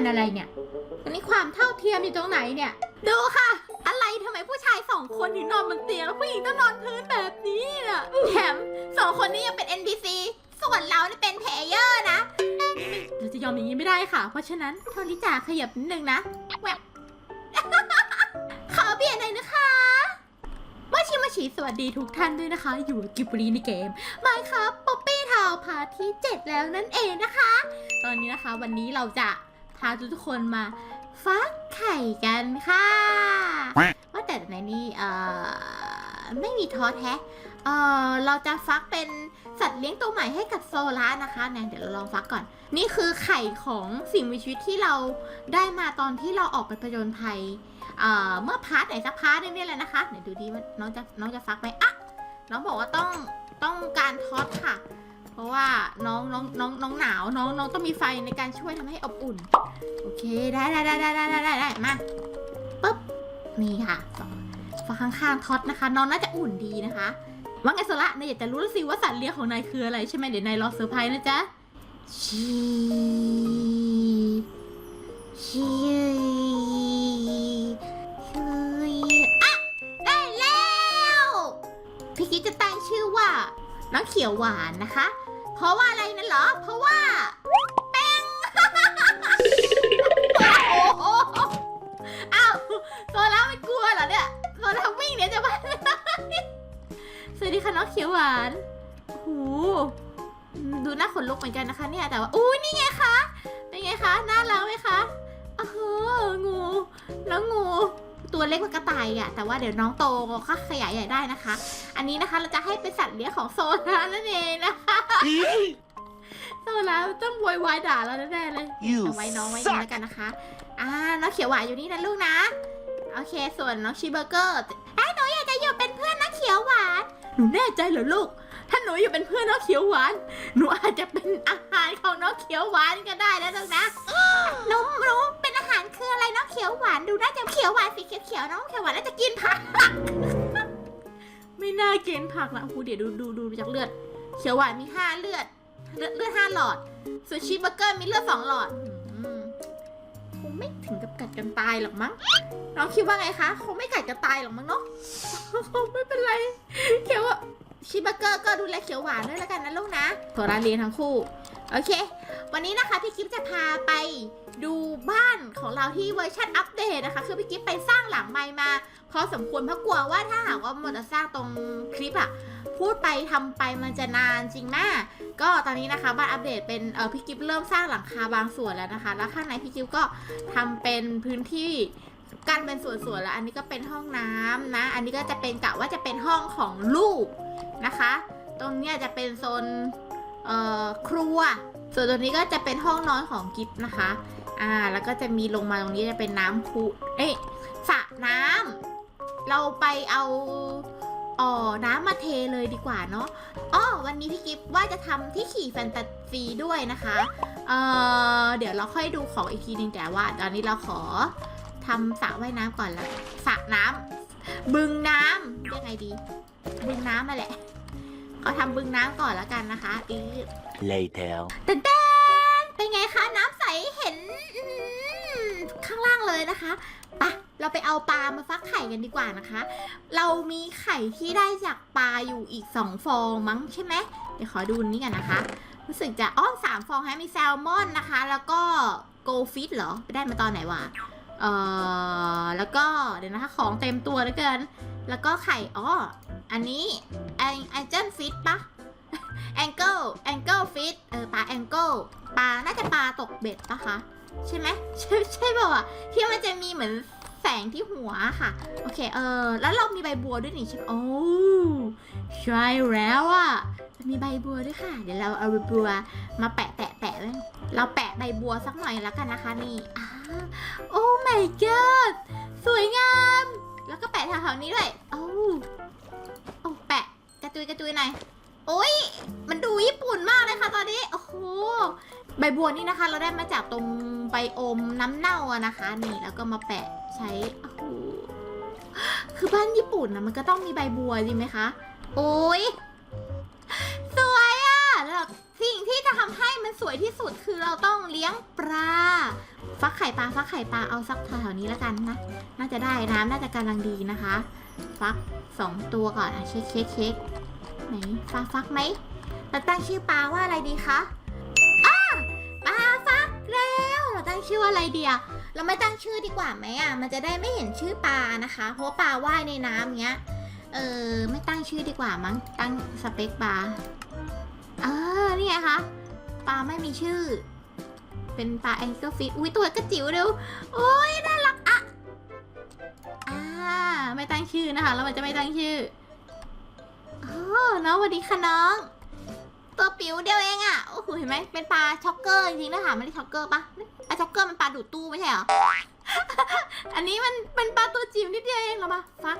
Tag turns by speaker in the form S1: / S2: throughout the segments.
S1: ันอะไรเนี่ยอันนี้ความเท่าเทียมอยู่ตรงไหนเนี่ย ดูค่ะ อะไรทำไมผู้ชายสองคนถึงนอนบนเตียงแล้วผู้หญิงต้องนอนพื้นแบบนี้น่ะแถมสองคนนี้ยังเป็น NPC ส่วนเรานี่เป็นเพลเยอร์นะ เราจะยอมอย่างนี้ไม่ได้ค่ะ เพราะฉะนั้นโทริจาขยับนิดนึงนะแหวกขอเปลี่ยนหน่อยนะคะมาชิมาชิสวัสดีทุกท่านด้วยนะคะ อยู่กับกิบรีในเกมมาครับป๊อปปี้ทาวพาร์ทที่ 7 แล้วนั่นเองนะคะ ตอนนี้นะคะวันนี้เราจะ พาทุกๆคนมาฟักไข่กันค่ะ ว่าแต่ในนี้เอ่อไม่มีทอสแฮะเอ่อเราจะฟักเป็นสัตว์เลี้ยงตัวใหม่ให้กับโซล่านะคะเนี่ยเดี๋ยวเราลองฟักก่อน นี่คือไข่ของสิ่งมีชีวิตที่เราได้มาตอนที่เราออกไปผจญภัยเอ่อเมื่อพาร์ทไหนสักพาร์ทหนึงเนี่ยแหละนะคะเดี๋ยวดูดีว่าน้องจะน้องจะฟักไหมอะน้องบอกว่าต้องต้องการทอสค่ะ เพราะว่าน้องน้องน้องน้องหนาวน้องน้องต้องมีไฟในการช่วยทำให้อบอุ่น โอเคได้ได้ได้ได้ได้ได้ได้มาปุ๊บนี่ค่ะสอฝั่งข้างๆท็อตนะคะน้องน่าจะอุ่นดีนะคะว่าไงโซละนายอยากจะรู้แล้วสิว่าสัตว์เลี้ยงของนายคืออะไรใช่ไหมเดี๋ยวนายรอเซอร์ไพรส์นะจ๊ะชีชีอะได้แล้วพี่กิ๊จะตั้งชื่อว่าน้องเขียวหวานนะคะ เพราะว่าอะไรนั่นเหรอ เพราะว่า โซล่าไม่กลัวเหรอเนี่ยโซล่าวิ่งเนี่ยจะไปไม่ได้สวัสดีค่ะน้องเขียวหวานโอ้โหอืมดูหน้าขนลุกเหมือนกันนะคะ เนี่ยแต่ว่าอุ้ยนี่ไงคะเป็นไงคะน่ารักไหมคะอ้าวงูแล้วงูตัวเล็กกว่ากระต่ายอะแต่ว่าเดี๋ยวน้องโตก็ขยายใหญ่ได้นะคะ อันนี้นะคะเราจะให้เป็นสัตว์เลี้ยงของโซล่านั่นเองนะคะโซล่าต้องโวยวายด่าเราแน่ๆเลย
S2: You
S1: เอาไว้น้องไว้นี่แล้วกันนะคะ อ่าน้องเขียวหวานอยู่นี่นะลูกนะ โอเค ส่วนน้องชีเบอร์เกอร์ไอ้หนูอยากจะอยู่เป็นเพื่อนน้องเขียวหวาน หนูแน่ใจเหรอลูก ถ้าหนูอยู่เป็นเพื่อนน้องเขียวหวาน หนูอาจจะเป็นอาหารของน้องเขียวหวานก็ได้นะลูกนะหนูหนูเป็นอาหารคืออะไรน้องเขียวหวาน ดูน่าจะเขียวหวานสีเขียวๆน้องเขียวหวานน่าจะกินผัก ไม่น่ากินผักนะโอ้โหเดี๋ยวดูดูดูจากเลือด เขียวหวานมีห้าเลือด เลือดเลือดห้าหลอดส่วนชีเบอร์เกอร์มีเลือดสองหลอด ไม่ถึงกับกัดกันตายหรอกมั้ง น้องคิดว่าไงคะคงไม่กัดกันตายหรอกมั้งเนาะไม่เป็นไรเขียวชีสเบอร์เกอร์ก็ดูแลเขียวหวานด้วยแล้วกันนะลูกนะโทรานเรียนทั้งคู่ โอเค วันนี้นะคะพี่กิฟจะพาไปดูบ้านของเราที่เวอร์ชันอัปเดตนะคะ คือพี่กิฟไปสร้างหลังไมค์มา พอสมควรเพราะกลัวว่าถ้าหากว่ามันจะสร้างตรงคลิปอะ พูดไปทำไปมันจะนานจริงมากก็ตอนนี้นะคะบ้านอัปเดตเป็นเออพี่กิฟเริ่มสร้างหลังคาบางส่วนแล้วนะคะ แล้วข้างในพี่กิฟก็ทำเป็นพื้นที่กั้นเป็นส่วนๆแล้ว อันนี้ก็เป็นห้องน้ำนะ อันนี้ก็จะเป็นกะว่าจะเป็นห้องของลูกนะคะ ตรงนี้จะเป็นโซนเอ่อครัว ส่วนตรงนี้ก็จะเป็นห้องนอนของกิฟนะคะอ่าแล้วก็จะมีลงมาตรงนี้จะเป็นน้ำพุเอ้ยสระน้ำเราไปเอา อ๋อน้ำมาเทเลยดีกว่าเนาะอ๋อวันนี้พี่กิฟว่าจะทำที่ขี่แฟนตาซีด้วยนะคะ เอ่อเดี๋ยวเราค่อยดูของอีกทีหนึงแต่ว่า ตอนนี้เราขอทำสระว่ายน้ำก่อนละสระน้ำบึงน้ำเรียกไงดี บึงน้ำมาแหละขอทำบึงน้ำก่อนแล้วกันนะคะอี
S2: Later.
S1: แตนแตนเป็นไงคะ น้ำใสเห็นอืมข้างล่างเลยนะคะไปะ เราไปเอาปลามาฟักไข่กันดีกว่านะคะ เรามีไข่ที่ได้จากปลาอยู่อีกสองฟองมั้งใช่ไหมเดี๋ยวขอดูนี่กันนะคะ รู้สึกจะอ้อสามฟองฮะมีแซลมอนนะคะ แล้วก็โกลฟิตเหรอ ไปได้มาตอนไหนวะเอ่อแล้วก็เดี๋ยวนะคะของเต็มตัวเหลือเกิน แล้วก็ไข่อ๋ออันนี้แองแองเจิลฟิตปะแองเกิลแองเกิลฟิตเออปลาแองเกิลปลาน่าจะปลาตกเบ็ดปะคะ ใช่ไหมใช่ใช่เปล่าอะที่มันจะมีเหมือน แสงที่หัวค่ะ โอเค เออ แล้วเรามีใบบัวด้วยนี่ใช่ไหมโอ้ใช่แล้วอะจะมีใบบัวด้วยค่ะ เดี๋ยวเราเอาใบบัวมาแปะแปะแปะไว้เราแปะใบบัวสักหน่อยแล้วกันนะคะนี่อ่าโอ้ my god สวยงาม แล้วก็แปะแถวๆนี้ด้วยโอ้โอ้แปะกระจุยกระจุยหน่อยโอ้ย มันดูญี่ปุ่นมากเลยค่ะตอนนี้ โอ้โห ใบบัวนี่นะคะ เราได้มาจากตรงใบอมน้ำเน่าอะนะคะ นี่แล้วก็มาแปะ ใช้โอ้โหคือบ้านญี่ปุ่นนะมันก็ต้องมีใบบัวจริงไหมคะ โอ้ยสวยอะแล้วเราสิ่งที่จะทำให้มันสวยที่สุดคือเราต้องเลี้ยงปลาฟักไข่ปลาฟักไข่ปลาเอาสักแถวๆนี้แล้วกันนะ น่าจะได้น้ำน่าจะกำลังดีนะคะ ฟักสองตัวก่อนอะเช็คเช็คเช็คไหนฟักฟักไหมเราตั้งชื่อปลาว่าอะไรดีคะอ้าปลาฟักแล้ว เราตั้งชื่อว่าอะไรเดีอะ เราไม่ตั้งชื่อดีกว่าไหมอะ มันจะได้ไม่เห็นชื่อปลานะคะ เพราะปลาว่ายในน้ำเงี้ย เออ ไม่ตั้งชื่อดีกว่ามั้ง ตั้งสเปคปลาเออนี่ไงคะ ปลาไม่มีชื่อ เป็นปลาแองเกิลฟิชอุ้ยตัวกระจิ๋วเร็ว โอ้ยน่ารักอะอ่าไม่ตั้งชื่อนะคะ แล้วมันจะไม่ตั้งชื่อโอ้น้องสวัสดีค่ะน้อง ตัวปิ๋วเดียวเองอะโอ้โห เห็นไหมเป็นปลาช็อกเกอร์จริงๆนะคะไม่ได้ช็อกเกอร์ปะปลาช็อกเกอร์มันปลาดูดตู้ไม่ใช่เหรอ อันนี้มันเป็นปลาตัวจิ๋วนิดเดียวเองเหรอมาฟัก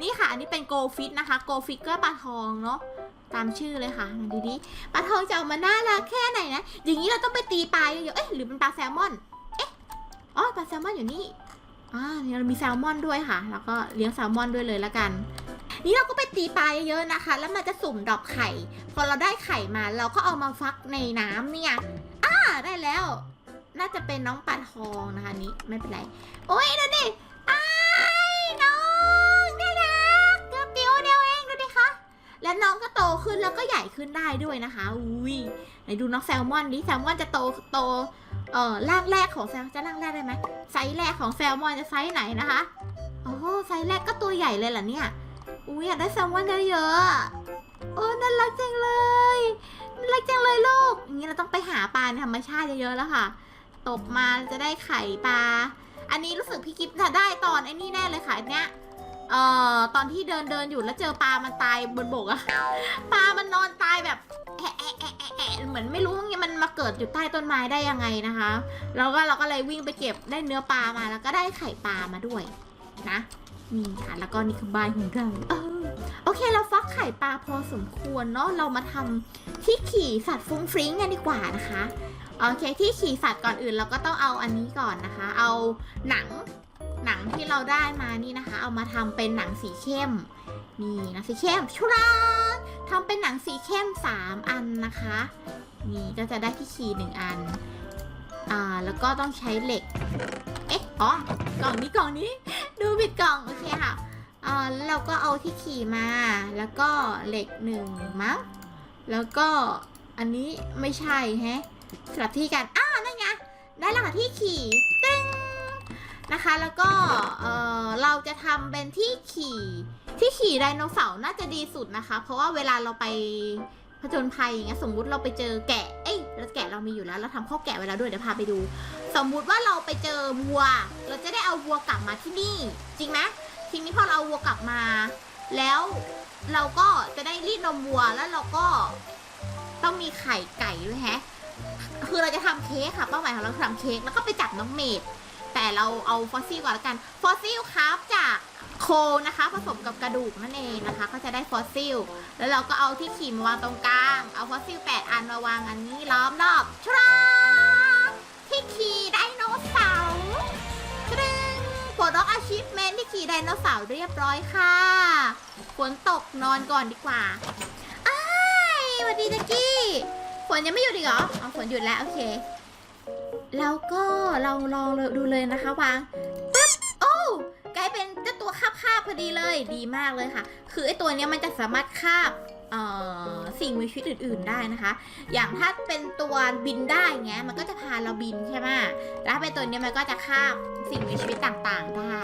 S1: นี่ค่ะ อันนี้เป็นโกฟิตนะคะ โกฟิตก็ปลาทองเนาะ ตามชื่อเลยค่ะดูดิปลาทองจะออกมาน่ารักแค่ไหนนะ อย่างนี้เราต้องไปตีปลาเยอะๆเอ๊ะหรือเป็นปลาแซลมอน เอ๊ะ อ๋อ ปลาแซลมอนอยู่นี่อ่าเนี่ยเรามีแซลมอนด้วยค่ะ แล้วก็เลี้ยงแซลมอนด้วยเลยละกัน นี่เราก็ไปตีปลาเยอะๆนะคะ แล้วมันจะสุ่มดอกไข่ พอเราได้ไข่มาเราก็เอามาฟักในน้ำเนี่ยอ่าได้แล้ว น่าจะเป็นน้องปลาทองนะคะนี้ไม่เป็นไร โอ้ยดูดิอ้น้องน่ารักเกือบปิวเดียวเองดูดิคะ และน้องก็โตขึ้นแล้วก็ใหญ่ขึ้นได้ด้วยนะคะ อุ้ยไหนดูน้องแซลมอนดิแซลมอนจะโตโตเอ่อร่างแรกของแซลจะร่างแรกได้ไหมไซส์แรกของแซลมอนจะไซส์ไหนนะคะโอ้ไซส์แรกก็ตัวใหญ่เลยเหรอเนี่ย อุ้ยอยากได้แซลมอนเยอะๆอะโอ้น่ารักจังเลยน่ารักจังเลยลูก อย่างนี้เราต้องไปหาปลาธรรมชาติเยอะๆแล้วค่ะตกมาจะได้ไข่ปลา อันนี้รู้สึกพี่กิฟต์จะได้ตอนไอ้นี่แน่เลยค่ะอันเนี้ยเอ่อตอนที่เดินเดินอยู่แล้วเจอปลา มันตายบนบกอะปลา มันนอนตายแบบแอะแอะแอะแอะแอะเหมือนไม่รู้ว่ามันมาเกิดอยู่ใต้ต้นไม้ได้ยังไงนะคะ แล้วก็เราก็เลยวิ่งไปเก็บได้เนื้อปลามาแล้วก็ได้ไข่ปลามาด้วยนะ นี่ค่ะแล้วก็นี่คือบ้านของเราเออโอเคเราฟักไข่ปลาพอสมควรเนาะเรามาทำที่ขี่สัตว์ฟุ้งฟริ้งกันดีกว่านะคะโอเคที่ขี่สัตว์ก่อนอื่นเราก็ต้องเอาอันนี้ก่อนนะคะ เอาหนังหนังที่เราได้มานี่นะคะ เอามาทำเป็นหนังสีเข้มนี่นังสีเข้มชุราทำเป็นหนังสีเข้ม 3 อันนะคะนี่ก็จะได้ที่ขี่หนึ่งอัน อ่า แล้วก็ต้องใช้เหล็ก เอ๊ะ อ๋อ กล่องนี้กล่องนี้ ดูผิดกล่อง โอเคค่ะอ่าแล้วเราก็เอาที่ขี่มา แล้วก็เหล็กหนึ่งมั้ง แล้วก็อันนี้ไม่ใช่แฮะสลับที่กัน อ้าว นั่นไง ได้แล้วค่ะที่ขี่ตึ้งนะคะ แล้วก็เออเราจะทำเป็นที่ขี่ ที่ขี่ไดโนเสาร์น่าจะดีสุดนะคะ เพราะว่าเวลาเราไป ผจญภัยอย่างเงี้ยสมมุติเราไปเจอแกะ เอ้ยแล้วแกะเรามีอยู่แล้ว เราทำข้าวแกะไว้แล้วด้วยเดี๋ยวพาไปดู สมมุติว่าเราไปเจอวัว เราจะได้เอาวัวกลับมาที่นี่ จริงไหมทีนี้พอเราเอาวัวกลับมา แล้วเราก็จะได้รีดนมวัวแล้วเราก็ต้องมีไข่ไก่ด้วยแฮะ คือเราจะทำเค้กค่ะเป้าหมายของเราคือทำเค้กแล้วก็ไปจับน้องเมดแต่เราเอาฟอสซิลก่อนละกัน ฟอสซิลครับจาก โคนะคะผสมกับกระดูกนั่นเองนะคะ ก็จะได้ฟอสซิล แล้วเราก็เอาที่ขีมาวางตรงกลาง เอาฟอสซิล 8 อันมาวางอันนี้ล้อมรอบชราที่ขี่ไดโนเสาร์กรึงปลดล็อกอาชีพเมนที่ขี่ไดโนเสาร์เรียบร้อยค่ะฝนตกนอนก่อนดีกว่าอ้ายสวัสดีแจ็กกี้ฝนยังไม่หยุดอีกเหรออ๋อฝนหยุดแล้วโอเค แล้วก็เราลองดูเลยนะคะวางปึ๊บโอ้กลายเป็น คาบคาบพอดีเลยดีมากเลยค่ะ คือไอตัวเนี้ยมันจะสามารถคาบสิ่งมีชีวิตอื่น ๆได้นะคะ อย่างถ้าเป็นตัวบินได้เงี้ยมันก็จะพาเราบินใช่ไหมแล้วเป็นตัวนี้มันก็จะคาบสิ่งมีชีวิตต่างๆได้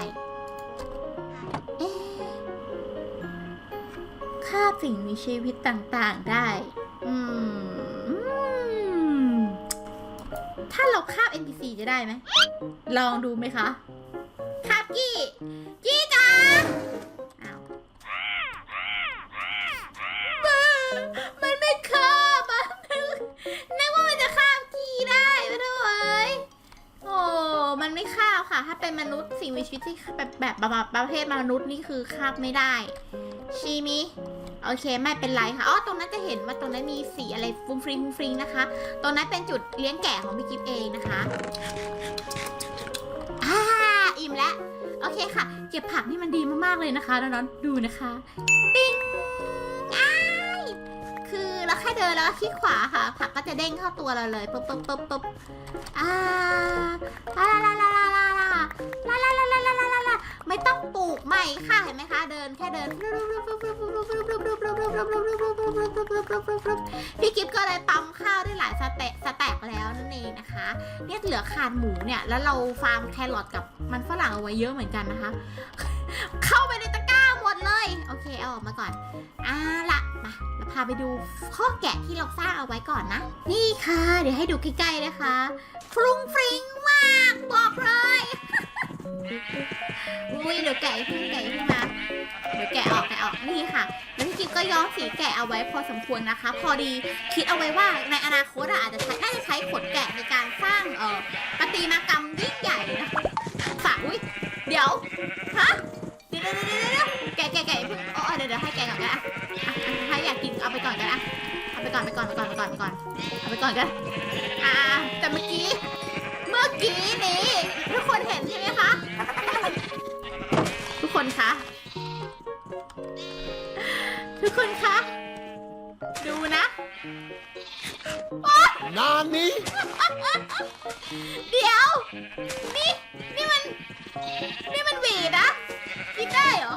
S1: คาบสิ่งมีชีวิตต่างๆได้ อืม ถ้าเราคาบ NPC จะได้ไหม ลองดูไหมคะ กี้ กี้จ๋าอ้าวบ้ามันไม่คาบอะนึกว่ามันจะคาบกี้ได้ไม่ได้เว้ยโอ้ มันไม่คาบค่ะ ถ้าเป็นมนุษย์สิ่งมีชีวิตที่แบบแบบแบบประเภทมนุษย์นี่คือคาบไม่ได้ชีมิโอเคไม่เป็นไรค่ะ อ๋อ ตรงนั้นจะเห็นว่าตรงนั้นมีสีอะไรฟุ้งฟริงฟุ้งฟริงนะคะ ตรงนั้นเป็นจุดเลี้ยงแกะของพี่กิฟเองนะคะ อ่า อิ่มแล้ว เคค่ะ เก็บผักนี่มันดีมากๆเลยนะคะน้องๆดูนะคะ ปิ้งอ้ายคือเราแค่เดินแล้วก็คลิกขวาค่ะ ผักก็จะเด้งเข้าตัวเราเลยปุ๊บปุ๊บปุ๊บปุ๊บอ่าลาลาลาลาลาลาลาลาลาลาลาลาลาลาไม่ต้องปลูกใหม่ค่ะเห็นไหมคะ เดินแค่เดินพี่กิฟก็เลยปั๊มข้าวได้หลายสเตสแต็ก เนี่ยเหลือขาดหมูเนี่ย แล้วเราฟาร์มแครอทกับมันฝรั่งเอาไว้เยอะเหมือนกันนะคะ เข้าไปในตะกร้าหมดเลย โอเคเอาออกมาก่อนอ่าละมาเราพาไปดูข้อแกะที่เราสร้างเอาไว้ก่อนนะ นี่ค่ะ เดี๋ยวให้ดูใกล้ๆนะคะฟรุ้งฟริ้งมากบอกเลยอุ้ยเดี๋ยวแกะขึ้นแกะอีกขึ้นมา เดี๋ยวแกะออกแกะออกนี่ค่ะแล้วพี่กิ๊ฟก็ย้อมสีแกะเอาไว้พอสมควรนะคะ พอดีคิดเอาไว้ว่าในอนาคตอะอาจจะใช้น่าจะใช้ขนแกะในการสร้างเอ่อประติมากรรมยิ่งใหญ่นะฝากอุ้ยเดี๋ยวฮะเดี๋ยวเดี๋ยวเดี๋ยวแกะแกะแกะเพิ่งอ๋อเดี๋ยวเดี๋ยวให้แกะก่อนก็ได้อะถ้าอยากกินเอาไปก่อนก็ได้อะเอาไปก่อนไปก่อนไปก่อนไปก่อนไปก่อนเอาไปก่อนกันอ่าแต่เมื่อกี้เมื่อกี้นี้ทุกคนเห็นใช่ไหมคะทุกคนคะ ทุกคนคะ ดูนะ
S2: Nani?
S1: เดี๋ยว นี่นี่มัน นี่มันหวีดนะกินได้เหรอ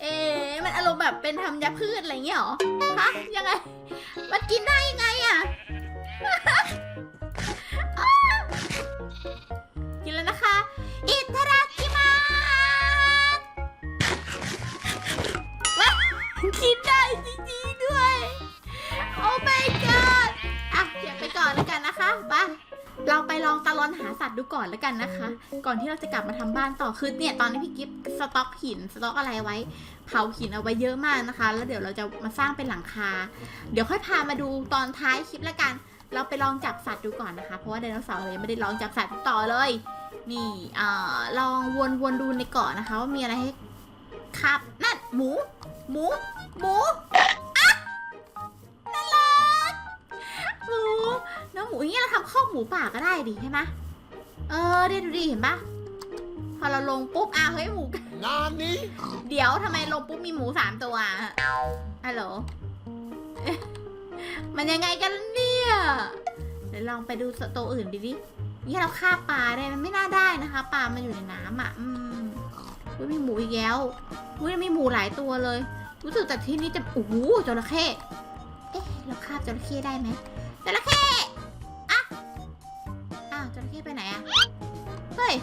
S1: เอ๊ะมันอารมณ์แบบเป็นทำยาพืชอะไรเงี้ยเหรอ ฮะ ยังไง มันกินได้ยังไงอะ อนแล้วกันนะคะ ก่อนที่เราจะกลับมาทำบ้านต่อคือเนี่ยตอนนี้พี่กิฟสต็อกหินสต็อกอะไรไว้ เผาหินเอาไว้เยอะมากนะคะ แล้วเดี๋ยวเราจะมาสร้างเป็นหลังคา เดี๋ยวค่อยพามาดูตอนท้ายคลิปแล้วกัน เราไปลองจับสัตว์ดูก่อนนะคะ เพราะว่าไดโนเสาร์เรายังไม่ได้ลองจับสัตว์ต่อเลย นี่อ่าลองวนวนดูในเกาะนะคะว่ามีอะไรให้ครับนั่นหมู หมู หมูอะน่ารักหมูน้องหมูอย่างนี้เราทำข้อกหมูป่าก็ได้ดิใช่ไหม เออเดี๋ยวดูดิเห็นปะพอเราลงปุ๊บอะเฮ้ยหมู
S2: Nani?
S1: เดี๋ยวทำไมลงปุ๊บมีหมูสามตัวอะฮัลโหลเอ๊ะมันยังไงกันเนี่ยเดี๋ยวลองไปดูสตัวอื่นดิดินี่เราฆ่าปลาได้มันไม่น่าได้นะคะ ปลา มันอยู่ในน้ำอะ อืมอุ๊ยมีหมูอีกแล้วอุ้ยมีหมูหลายตัวเลย รู้สึกแต่ที่นี่จะโอ้โหจระเข้ เอ๊ะ เราฆ่าจระเข้ได้ไหมจระเข้อะอ้าว จระเข้ไปไหนอะเฮ้ย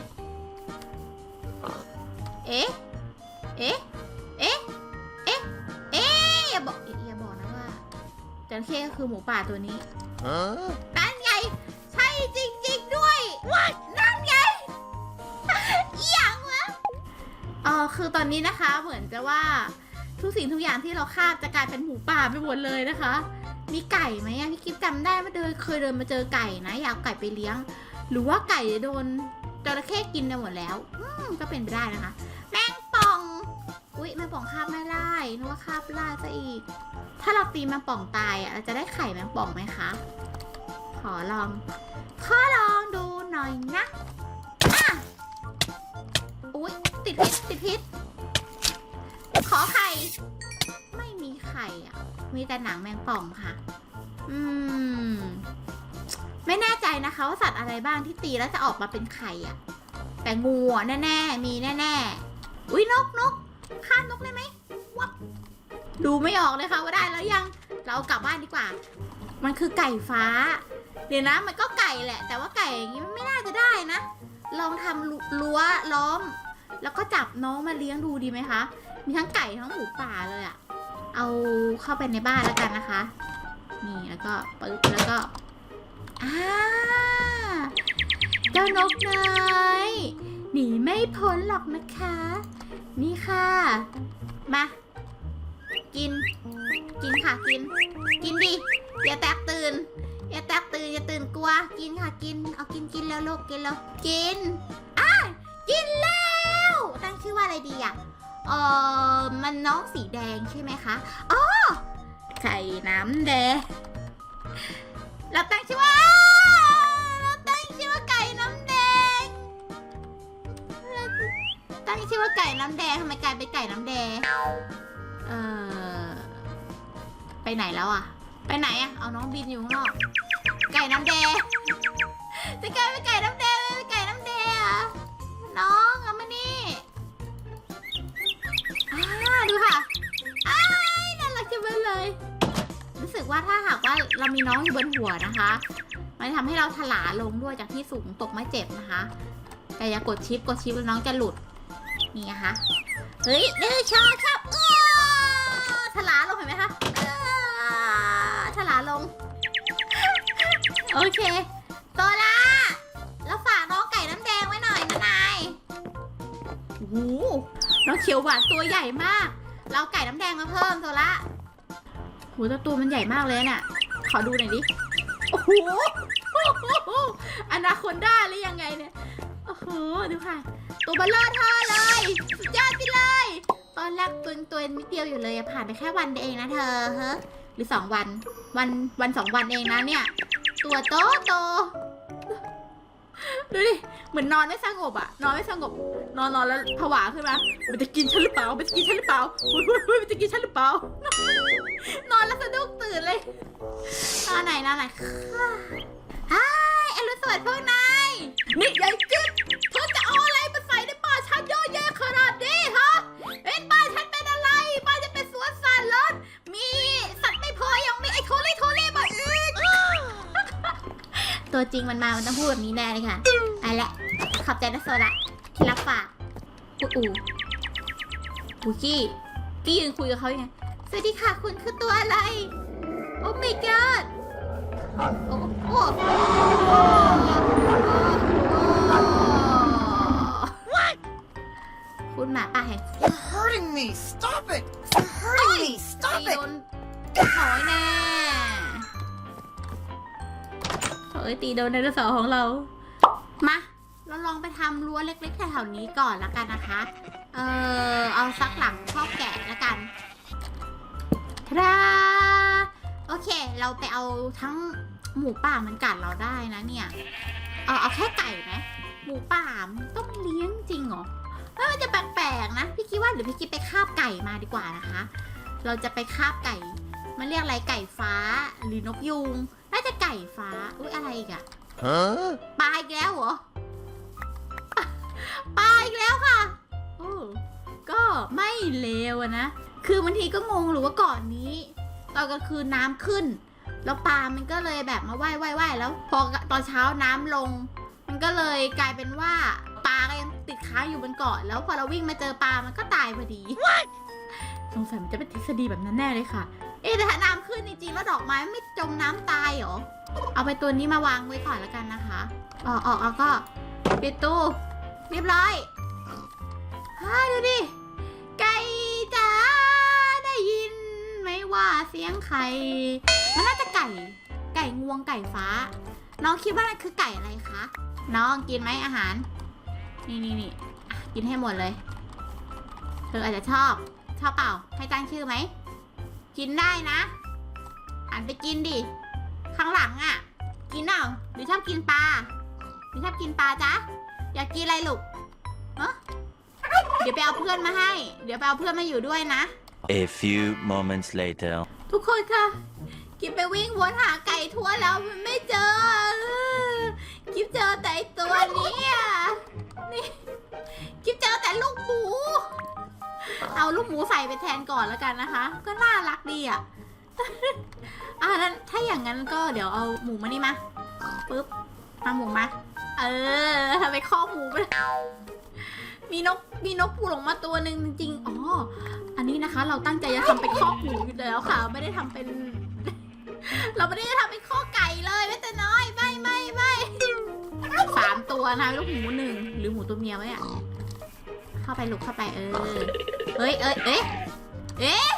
S1: เอ๊ะ เอ๊ะ เอ๊ะ เอ๊ะ เอ๊ะอย่าบอกอย่าบอกนะว่าจระเข้ก็คือหมูป่าตัวนี้
S2: Huh?
S1: นั่นไง ใช่จริงๆด้วยว้นั่นไงอหย่างวะเออคือตอนนี้นะคะ เหมือนจะว่าทุกสิ่งทุกอย่างที่เราคาดจะกลายเป็นหมูป่าไปหมดเลยนะคะ มีไก่ไหมอะพี่กิ๊ฟจำได้ว่าเดินเคยเดินมาเจอไก่นะ อยากเอาไก่ไปเลี้ยง หรือว่าไก่โดนจระเข้กินไปหมดแล้วอืมก็เป็นไปได้นะคะ แมงป่อง อุ๊ยแมงป่องคาบไม่ไล่นึกว่าคาบไล่ซะอีก ถ้าเราตีแมงป่องตายอะเราจะได้ไข่แมงป่องไหมคะ ขอลอง ขอลองดูหน่อยนะอะอุ๊ยติดพิษติดพิษ ขอไข่ ไม่มีไข่อะ มีแต่หนังแมงป่องค่ะ อืม ไม่แน่ใจนะคะว่าสัตว์อะไรบ้างที่ตีแล้วจะออกมาเป็นไข่อะแต่งูอะแน่ๆ มีแน่ๆ อุ๊ยนกนกฆ่านกได้ไหมวับดูไม่ออกเลยค่ะว่าได้แล้วยังเราเอากลับบ้านดีกว่า มันคือไก่ฟ้า เดี๋ยวนะมันก็ไก่แหละ แต่ว่าไก่อย่างนี้มันไม่น่าจะได้นะ ลองทำรั้วล้อม แล้วก็จับน้องมาเลี้ยงดูดีไหมคะ มีทั้งไก่ทั้งหมูป่าเลยอะเอาเข้าไปในบ้านแล้วกันนะคะ นี่แล้วก็ปึ๊บแล้วก็ อ่าเจ้านกน้อยหนีไม่พ้นหรอกนะคะ นี่ค่ะ มา กิน กินค่ะกิน กินดิ อย่าแตกตื่น อย่าแตกตื่นอย่าตื่นกลัว กินค่ะกิน เอากินกินแล้วลูกกินแล้วกิน อะกินแล้วตั้งชื่อว่าอะไรดีอะเออมันน้องสีแดงใช่ไหมคะ อ๋อ ไข่น้ำแดง เราตั้งชื่อว่าเราตั้งชื่อว่าไก่น้ำแดงเราตั้งชื่อว่าไก่น้ำแดงทำไมกลายเป็นไก่น้ำแดง เออไปไหนแล้วอะ ไปไหนอะ เอาน้องบินอยู่ข้างนอก ไก่น้ำแดง จะกลายเป็นไก่น้ำแดงไม่เป็นไก่น้ำแดงอะน้องเอามานี่อ่าดูค่ะอ้ายน่ารักจังเลย รู้สึกว่าถ้าหากว่าเรามีน้องอยู่บนหัวนะคะ มันทำให้เราถลาลงด้วยจากที่สูงตกไม่เจ็บนะคะ แต่อย่ากดชิปกดชิปแล้วน้องจะหลุด นี่นะคะ เฮ้ยดื้อชอบชอบอถลาลงเห็นไหมคะถลาลง โอเคโซล่าแล้วฝากน้องไก่น้ำแดงไว้หน่อยนะนายโอ้โหน้องเขียวหวานตัวใหญ่มาก เราไก่น้ำแดงมาเพิ่มโซล่า โหแต่ตัวมันใหญ่มากเลยเนี่ยขอดูหน่อยดิ โอ้โหอนาคอนด้าหรือยังไงเนี่ย โอ้โห ดูค่ะ ตัวเบลเลอร์เธอเลยสุดยอดไปเลย ตอนแรกตัวตัวนิดเดียวอยู่เลยผ่านไปแค่วันเดียวเองนะเธอเฮ้อหรือสองวัน วันวันสองวันเองนะเนี่ย ตัวโตโตดูดิ เหมือนนอนไม่สงบอะนอนไม่สงบ นอนนอนแล้วผวาขึ้นมามันจะกินฉันหรือเปล่า มันจะกินฉันหรือเปล่าอุ้ยอุ้ยอุ้ยมันจะกินฉันหรือเปล่า อนไหนนอนไหนฮ่ายอรุณสวัสดิ์พวกนายนี่ยายจิ๊ดเธอจะเอาอะไรมาใส่ในป่าฉันเยอะแยะขนาดนี้ฮะเอ็นบ้านฉันเป็นอะไร บ้านจะเป็นสวนสัตว์เหรอมีสัตว์ไม่พอยังมีไอ้โทเล่โทเล่มาอีกตัวจริงมันมา มันต้องพูดแบบนี้แน่เลยค่ะเอาละขอบใจนะโซละที่รับฝากอูอูอูกี้กี้ยืนคุยกับเขายังไงสวัสดีค่ะคุณคือตัวอะไร โอ้ my god โอ้โอ้ คุณหมาป่าแห่ง
S2: You're hurting me! Stop it! You're hurting me!
S1: ตี
S2: Stop
S1: โด
S2: it!
S1: นหอยแน่เฮ้ยตีโดนไดโนเสาร์ของเรา มา เราลองไปทำรั้วเล็กๆแถวๆนี้ก่อนละกันนะคะ เออเอาสักหลังข้อแกะละกันทาดาโอเค เราไปเอาทั้งหมูป่ามันกัดเราได้นะเนี่ย เอาเอาแค่ไก่ไหมหมูป่ามันต้องเลี้ยงจริงเหรอเออมันจะแปลกๆนะพี่คิดว่าเดี๋ยวพี่คิดไปคาบไก่มาดีกว่านะคะ เราจะไปคาบไก่ มันเรียกอะไรไก่ฟ้าหรือนกยูงน่าจะไก่ฟ้าอุ้ยอะไรอีกอะ
S2: Huh?
S1: ปลาอีกแล้วเหรอปลาอีกแล้วค่ะโอ้ก็ไม่เลวอะนะ คือบางทีก็งงหรือว่าก่อนนี้ ตอนกลางคืนน้ำขึ้น แล้วปลา มันก็เลยแบบมาว่ายว่ายว่ายแล้ว พอตอนเช้าน้ำลง มันก็เลยกลายเป็นว่าปลาก็ยังติดค้างอยู่บนเกาะ แล้วพอเราวิ่งมาเจอปลา มันก็ตายพอดีสงสัยมันจะเป็นทฤษฎีแบบนั้นแน่เลยค่ะ เอ๊ะแต่ถ้าน้ำขึ้นจริงๆแล้วดอกไม้ไม่จมน้ำตายเหรอ เอาไปตัวนี้มาวางไว้ก่อนแล้วกันนะคะออกออกแล้วก็ปิดตู้เรียบร้อยฮ่าดูดิ ว่าเสียงใครมันน่าจะไก่ ไก่งวงไก่ฟ้า น้องคิดว่ามันคือไก่อะไรคะ น้องกินไหมอาหาร นี่นี่นี่กินให้หมดเลย เธออาจจะชอบ ชอบเปล่า ให้ตั้งชื่อไหม กินได้นะหันไปกินดิ ข้างหลังอะ่ะ กินเปล่าหรือชอบกินปลา หรือชอบกินปลาจ๊ะ อยากกินอะไรลูกเดี๋ยวไปเอาเพื่อนมาให้ เดี๋ยวไปเอาเพื่อนมาอยู่ด้วยนะ
S3: A few moments later.
S1: ทุกคนค่ะ กินไปวิ่งวนหาไก่ทั่วแล้วมันไม่เจอ กิฟเจอแต่ไอ้ตัวเนี้อะนี่กิฟเจอแต่ลูกหมู เอาลูกหมูใส่ไปแทนก่อนแล้วกันนะคะ ก็น่ารักดีอะ อะนั้นถ้าอย่างนั้นก็เดี๋ยวเอาหมูมานี่มาปึ๊บมาหมูมา เออทำไปข้อหมูไปมีนกมีนกปูหลงมาตัวหนึ่งจริงๆอ๋อ อันนี้นะคะ เราตั้งใจจะทำเป็นข้อหมูอยู่แล้วค่ะ ไม่ได้ทำเป็น เราไม่ได้จะทำเป็นข้อไก่เลยแม้แต่น้อยไม่ไม่ไม่สามตัวนะลูกหมูหนึ่งหรือหมูตัวเมียไว้อะเข้าไปลูกเข้าไปเออเอ้ยเอ้ยเอ๊ะเอ๊ะ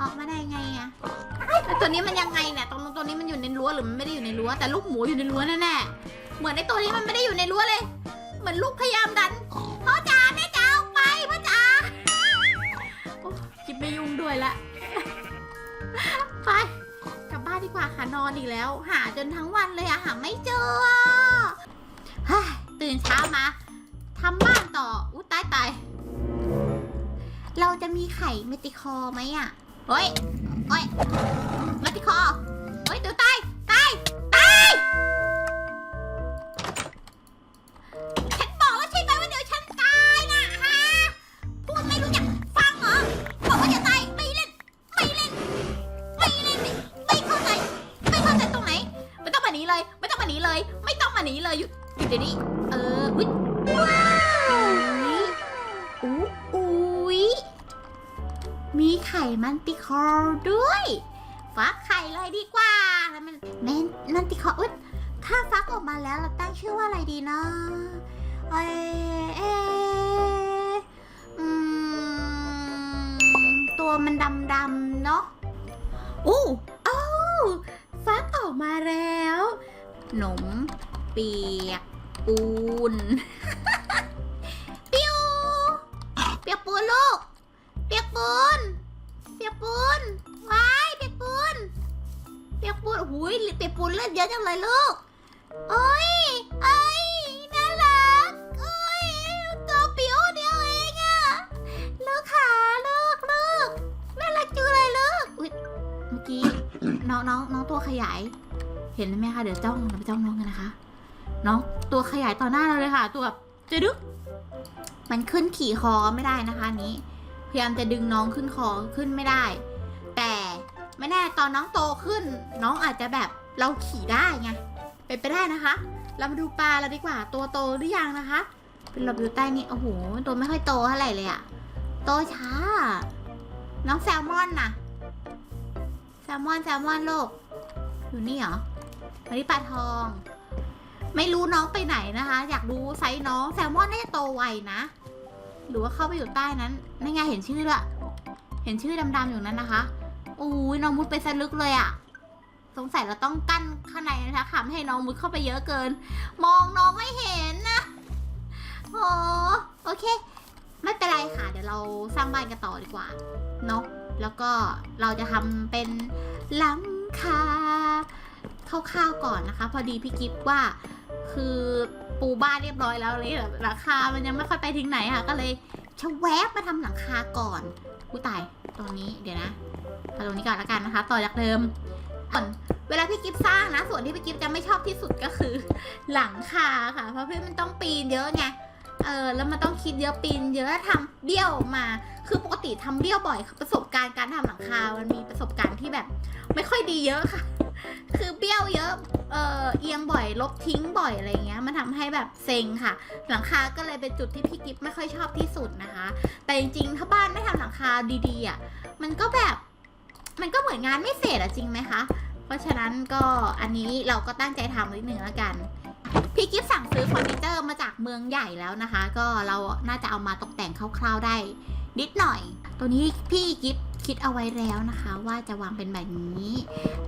S1: ออกมาได้ไงอะแล้วตัวนี้มันยังไงเนี่ยตรงตัวนี้มันอยู่ในรั้วหรือมันไม่ได้อยู่ในรั้วแต่ลูกหมูอยู่ในรั้วแน่ๆเหมือนในตัวนี้มันไม่ได้อยู่ในรั้วเลย เหมือนลูกพยายามดัน ด้วยละ ไป กลับบ้านดีกว่าค่ะนอนอีกแล้ว หาจนทั้งวันเลยอะหาไม่เจอเฮ้ยตื่นเช้ามาทำบ้านต่อ อุ้ตายตาย เราจะมีไข่เมติคอไหมอะเฮ้ยเฮ้ยเมติคอเฮ้ยเดี๋ยวตายตาย มีไข่มันติคอร์ด้วย ฟักไข่เลยดีกว่าแล้วมันแมนมันติคอร์อุ๊ยถ้าฟักออกมาแล้วเราตั้งชื่อว่าอะไรดีนะเออเอออืมตัวมันดำๆเนาะอู้อ้าวฟักออกมาแล้ว หนมเปียกปูน ปียกปูนโอ้ยเปียกปูนเลือดเยอะจังเลยลูกโอ้ยเอ้ยน่ารักโอ้ยตัวปิ๋วเดียวเองอะลูกขาลูกลูกน่ารักจังเลยลูกอุ๊ยเมื่อกี้น้องน้องน้องตัวขยาย เห็นไหมคะเดี๋ยวจ้องเราไปจ้องน้องกันนะคะ น้องตัวขยายต่อหน้าเราเลยค่ะ ตัวแบบจะดึกมันขึ้นขี่คอไม่ได้นะคะนี้ พยายามจะดึงน้องขึ้นคอขึ้นไม่ได้ ไม่แน่ตอนน้องโตขึ้น น้องอาจจะแบบเราขี่ได้ไงเป็นไปได้นะคะ เรามาดูปลาเราดีกว่า ตัวโตหรือยังนะคะ เป็นหลบอยู่ใต้นี้โอ้โหตัวไม่ค่อยโตเท่าไหร่เลยอะโตช้า น้องแซลมอนน่ะ แซลมอนแซลมอนโลก อยู่นี่เหรออันนี้ปลาทอง ไม่รู้น้องไปไหนนะคะ อยากรู้ไซส์น้องแซลมอนน่าจะโตไวนะ หรือว่าเข้าไปอยู่ใต้นั้นนั่นไงเห็นชื่อละเห็นชื่อดำๆอยู่นั้นนะคะ อุ้ยน้องมุดไปสลึกเลยอะสงสัยเราต้องกั้นข้างในนะคะค่ะไม่ให้น้องมุดเข้าไปเยอะเกิน มองน้องไม่เห็นนะโอ้โอเค ไม่เป็นไรค่ะ เดี๋ยวเราสร้างบ้านกันต่อดีกว่าเนาะแล้วก็เราจะทำเป็นหลังคาคร่าวๆก่อนนะคะ พอดีพี่กิฟว่าคือปูบ้านเรียบร้อยแล้วเลยแบบราคา มันยังไม่ค่อยไปถึงไหนค่ะ ก็เลยชะแวบมาทำหลังคาก่อนกูตายตรงนี้เดี๋ยวนะ เอาตรงนี้ก่อนละกันนะคะ ต่อจากเดิมก่อนเวลาพี่กิฟสร้างนะ ส่วนที่พี่กิฟจะไม่ชอบที่สุดก็คือ หลังคาค่ะ เพราะพี่มันต้องปีนเยอะไงเออแล้วมันต้องคิดเยอะปีนเยอะทำเบี้ยวมา คือปกติทำเบี้ยวบ่อยประสบการณ์การทำหลังคา มันมีประสบการณ์ที่แบบ ไม่ค่อยดีเยอะค่ะ คือเบี้ยวเยอะเออเอียงบ่อย ลบทิ้งบ่อยอะไรเงี้ย มันทำให้แบบเซ็งค่ะ หลังคาก็เลยเป็นจุดที่พี่กิฟไม่ค่อยชอบที่สุดนะคะ แต่จริงๆถ้าบ้านไม่ทำหลังคาดีๆอะมันก็แบบ มันก็เหมือนงานไม่เสร็จอะจริงไหมคะ เพราะฉะนั้นก็อันนี้เราก็ตั้งใจทำนิดหนึ่งแล้วกัน พี่กิฟสั่งซื้อเฟอร์นิเจอร์มาจากเมืองใหญ่แล้วนะคะ ก็เราน่าจะเอามาตกแต่งคร่าวๆได้ นิดหน่อย ตัวนี้พี่กิฟคิดเอาไว้แล้วนะคะ ว่าจะวางเป็นแบบนี้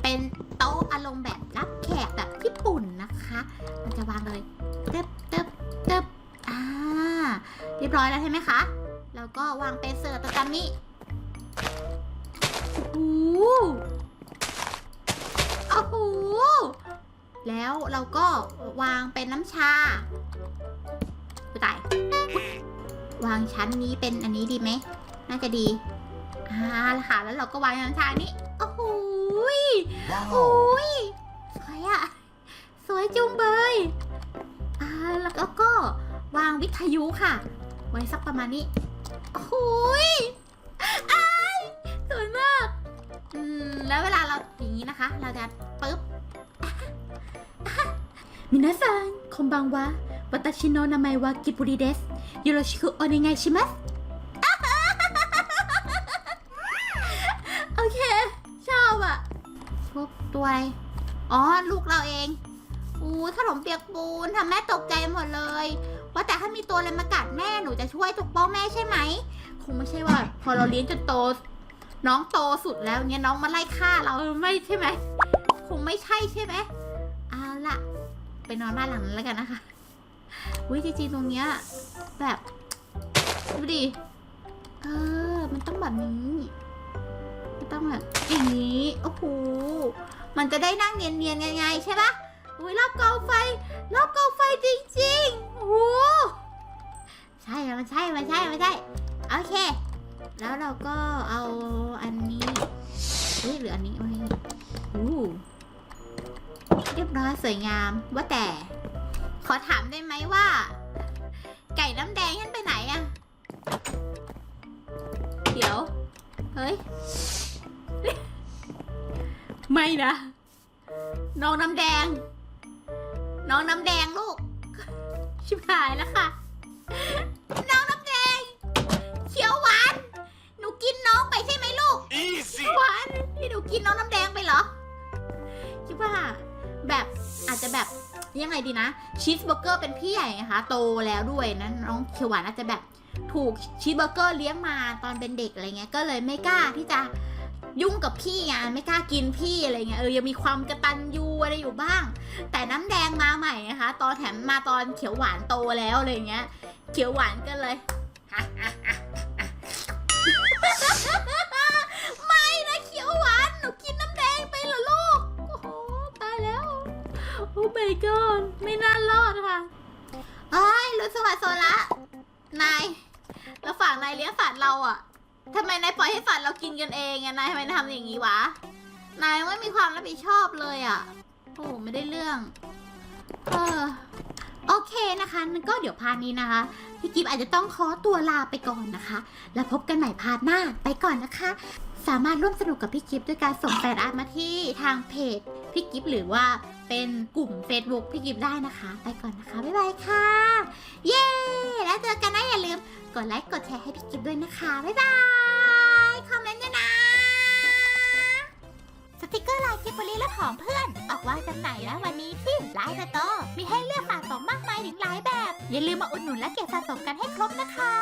S1: เป็นโต๊ะอารมณ์แบบรับแขกแบบญี่ปุ่นนะคะ มันจะวางเลยเติบเติบเติบอ่าเรียบร้อยแล้วใช่ไหมคะ แล้วก็วางเป็นเสือตะตามิ หโอ้โหแล้วเราก็วางเป็นน้ำชาอุ๊ยตายวางชั้นนี้เป็นอันนี้ดีไหม น่าจะดีอ่าละค่ะ แล้วเราก็วางน้ำชานี้ โอ้โหยโอ้ยสวยอะสวยจุงเบยอ่าแล้วก็ก็วางวิทยุค่ะ ไว้สักประมาณนี้ โอ้ยอายสวยมาก อืมแล้วเวลาเราอย่างนี้นะคะ เราจะปึ๊บมินาซังคอมบังวะวัตชิโนะนาไมวะกิบุริเดสยูโรชิคุโอเนไงชิมัสโอเค ชอบอะพวกตัวอ๋อ ลูกเราเอง อู้ขนมเปียกปูนทำแม่ตกใจหมดเลย ว่าแต่ถ้ามีตัวอะไรมากัดแม่หนูจะช่วยปกป้องแม่ใช่ไหม คงไม่ใช่ว่า พอเราเลี้ยงจนโต น้องโตสุดแล้วเงี้ยน้องมาไล่ฆ่าเราไม่ใช่ไหมคงไม่ใช่ใช่ไหมเอาละไปนอนบ้านหลังนั้นแล้วกันนะคะอุ้ยจริงๆตรงเนี้ยแบบดูดิเออมันต้องแบบนี้มันต้องแบบอย่างนี้โอ้โหมันจะได้นั่งเนียนๆไงๆใช่ปะอุ้ยรอบกองไฟรอบกองไฟจริงๆโอ้โหใช่มันใช่มันใช่มันใช่โอเค แล้วเราก็เอาอันนี้เฮ้ยหรืออันนี้เอาอันนี้อู้เรียบร้อยสวยงาม ว่าแต่ ขอถามได้ไหมว่า ไก่น้ำแดงฉันไปไหนอะเดี๋ยว เฮ้ย ไม่นะ น้องน้ำแดง น้องน้ำแดงลูก ชิบหายแล้วค่ะ น้องน้ำแดง เขียว กินน้องไปใช่ไหมลูก
S2: Easy.
S1: หวานนี่หนูกินน้องน้ำแดงไปเหรอ คิดว่าแบบอาจจะแบบยังไงดีนะชีสเบอร์เกอร์เป็นพี่ใหญ่ไงคะโตแล้วด้วยนะน้องเขียวหวานอาจจะแบบถูกชีสเบอร์เกอร์เลี้ยงมาตอนเป็นเด็กอะไรเงี้ยก็เลยไม่กล้าที่จะยุ่งกับพี่ไงไม่กล้ากินพี่อะไรเงี้ยเออยังมีความกระตันยูอะไรอยู่บ้าง แต่น้ำแดงมาใหม่นะคะ ตอนแถมมาตอนเขียวหวานโตแล้วอะไรเงี้ย เขียวหวานก็เลย ไม่นะเขียวหวานหนูกินน้ำแดงไปเหรอลูก โอ้โหตายแล้ว โอ้ my god ไม่น่ารอดค่ะเอ้ยลุสวัสดิ์โซละนายแล้วฝากนายเลี้ยงสัตว์เราอะทำไมนายปล่อยให้สัตว์เรากินกันเองอะนายทำไมทำอย่างนี้วะ นายไม่มีความรับผิดชอบเลยอะโอ้ไม่ได้เรื่อง เออ โอเคนะคะก็เดี๋ยวพาร์ทนี้นะคะ พี่กิฟอาจจะต้องขอตัวลาไปก่อนนะคะ แล้วพบกันใหม่พาร์ทหน้าไปก่อนนะคะ สามารถร่วมสนุกกับพี่กิฟด้วยการส่งแฟนอาร์ตมาที่ทางเพจพี่กิฟหรือว่าเป็นกลุ่ม Facebook พี่กิฟได้นะคะ ไปก่อนนะคะ บ๊ายบายค่ะ เย้ แล้วเจอกันนะอย่าลืม กดไลค์กดแชร์ให้พี่กิฟด้วยนะคะ บ๊ายบาย สติกเกอร์ลายกิบบลีและของเพื่อน ออกวางจำหน่ายแล้ววันนี้ที่ไลน์สโตร์มีให้เลือกสะสมมากมายถึงหลายแบบ อย่าลืมมาอุดหนุนและเก็บสะสมกันให้ครบนะคะ